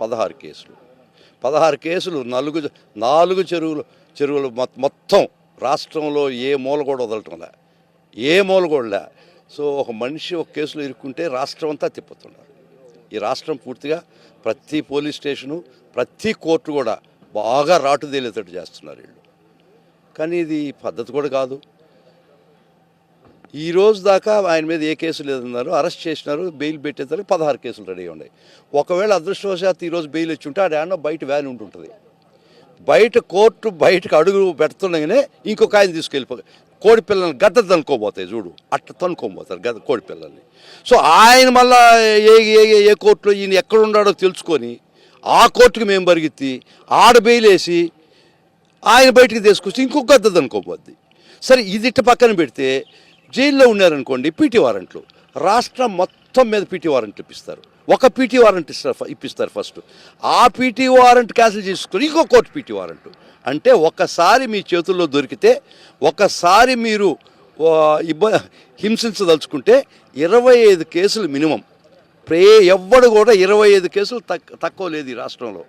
పదహారు కేసులు. పదహారు కేసులు నలుగు నాలుగు చెరువులు చెరువులు మొత్తం రాష్ట్రంలో ఏ మూల కూడా వదలటంలే. ఏ మూల కూడా లే. సో ఒక మనిషి ఒక కేసులో ఇరుక్కుంటే రాష్ట్రం అంతా తిప్పుతున్నారు. ఈ రాష్ట్రం పూర్తిగా ప్రతి పోలీస్ స్టేషను ప్రతి కోర్టు కూడా బాగా రాటుదేలేటట్టు చేస్తున్నారు వీళ్ళు. కానీ ఇది పద్ధతి కూడా కాదు. ఈ రోజు దాకా ఆయన మీద ఏ కేసు లేదన్నారు అరెస్ట్ చేసినారు బెయిల్ పెట్టేసరికి పదహారు కేసులు రెడీ ఉన్నాయి. ఒకవేళ అదృష్టవశాత్తు ఈరోజు బెయిల్ ఇచ్చి ఉంటే ఆడ బయట వ్యాన్ ఉంటుంటుంది. బయట కోర్టు బయటకు అడుగు పెడుతుండగానే ఇంకొక ఆయన తీసుకెళ్ళిపో కోడి పిల్లల్ని గద్ద తనుకోబోతాయి చూడు అట్ట తనుకోబోతారు గద్ద కోడి పిల్లల్ని. సో ఆయన మళ్ళా ఏ ఏ ఏ- కోర్టులో ఈయన ఎక్కడ ఉన్నాడో తెలుసుకొని ఆ కోర్టుకి మేము పరిగెత్తి ఆడ బెయిలేసి ఆయన బయటికి తీసుకొచ్చి ఇంకొక గద్ద తనుకోబోద్ది సరే ఇది ఇట్ట పక్కన పెడితే జైల్లో ఉన్నారనుకోండి పీటీ వారెంట్లు. రాష్ట్రం మొత్తం మీద పీటీ వారెంట్ ఇప్పిస్తారు. ఒక పీటీ వారెంట్ ఇస్తారు ఫ- ఇప్పిస్తారు ఫస్ట్. ఆ పీటీ వారెంట్ క్యాన్సిల్ చేసుకుని ఇంకో కోర్టు పీటీ వారెంట్. అంటే ఒకసారి మీ చేతుల్లో దొరికితే ఒకసారి మీరు ఇబ్బ హింసించదలుచుకుంటే ఇరవై ఐదు కేసులు మినిమం. ప్రే ఎవ్వడు కూడా ఇరవై ఐదు కేసులు తక్ తక్కువ లేదు ఈ రాష్ట్రంలో.